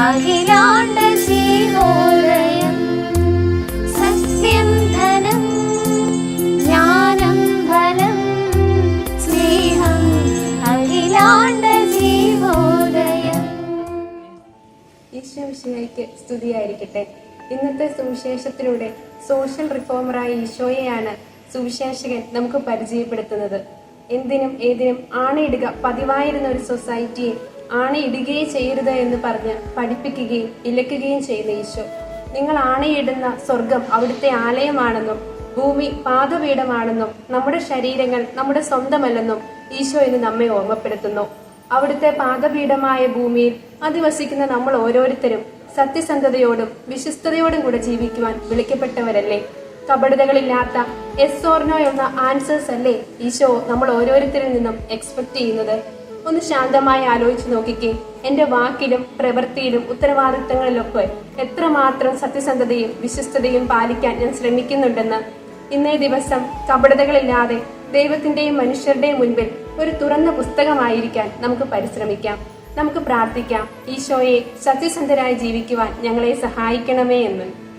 സത്യം ധനം സ്നേഹം സ്തുതിയായിരിക്കട്ടെ. ഇന്നത്തെ സുവിശേഷത്തിലൂടെ സോഷ്യൽ റിഫോമറായ ഈശോയെയാണ് സുവിശേഷകൻ നമുക്ക് പരിചയപ്പെടുത്തുന്നത്. എന്തിനും ഏതിനും ആണയിടുക പതിവായിരുന്ന ഒരു സൊസൈറ്റിയെ ആണയിടുകയേ ചെയ്യരുത് എന്ന് പറഞ്ഞ് പഠിപ്പിക്കുകയും ഇലക്കുകയും ചെയ്യുന്ന ഈശോ. നിങ്ങൾ ആണയിടുന്ന സ്വർഗം അവിടുത്തെ ആലയമാണെന്നും ഭൂമി പാതപീഠമാണെന്നും നമ്മുടെ ശരീരങ്ങൾ നമ്മുടെ സ്വന്തമല്ലെന്നും ഈശോ ഇന്ന് നമ്മെ ഓർമ്മപ്പെടുത്തുന്നു. അവിടുത്തെ പാതപീഠമായ ഭൂമിയിൽ അധിവസിക്കുന്ന നമ്മൾ ഓരോരുത്തരും സത്യസന്ധതയോടും വിശ്വസ്തയോടും കൂടെ ജീവിക്കുവാൻ വിളിക്കപ്പെട്ടവരല്ലേ? കപടതകളില്ലാത്ത എസ് ഓർനോ എന്ന ആൻസേഴ്സ് അല്ലേ ഈശോ നമ്മൾ ഓരോരുത്തരിൽ നിന്നും എക്സ്പെക്ട് ചെയ്യുന്നത്? ഒന്ന് ശാന്തമായി ആലോചിച്ച് നോക്കിക്കേ. എന്റെ വാക്കിലും പ്രവൃത്തിയിലും ഉത്തരവാദിത്തങ്ങളിലൊക്കെ എത്രമാത്രം സത്യസന്ധതയും വിശ്വസ്തതയും പാലിക്കാൻ ഞാൻ ശ്രമിക്കുന്നുണ്ടെന്ന്. ഇന്നേ ദിവസം കപടതകളില്ലാതെ ദൈവത്തിന്റെയും മനുഷ്യരുടെയും മുൻപിൽ ഒരു തുറന്ന പുസ്തകമായിരിക്കാൻ നമുക്ക് പരിശ്രമിക്കാം. നമുക്ക് പ്രാർത്ഥിക്കാം. ഈശോയെ സത്യസന്ധരായി ജീവിക്കുവാൻ ഞങ്ങളെ സഹായിക്കണമേ എന്ന്.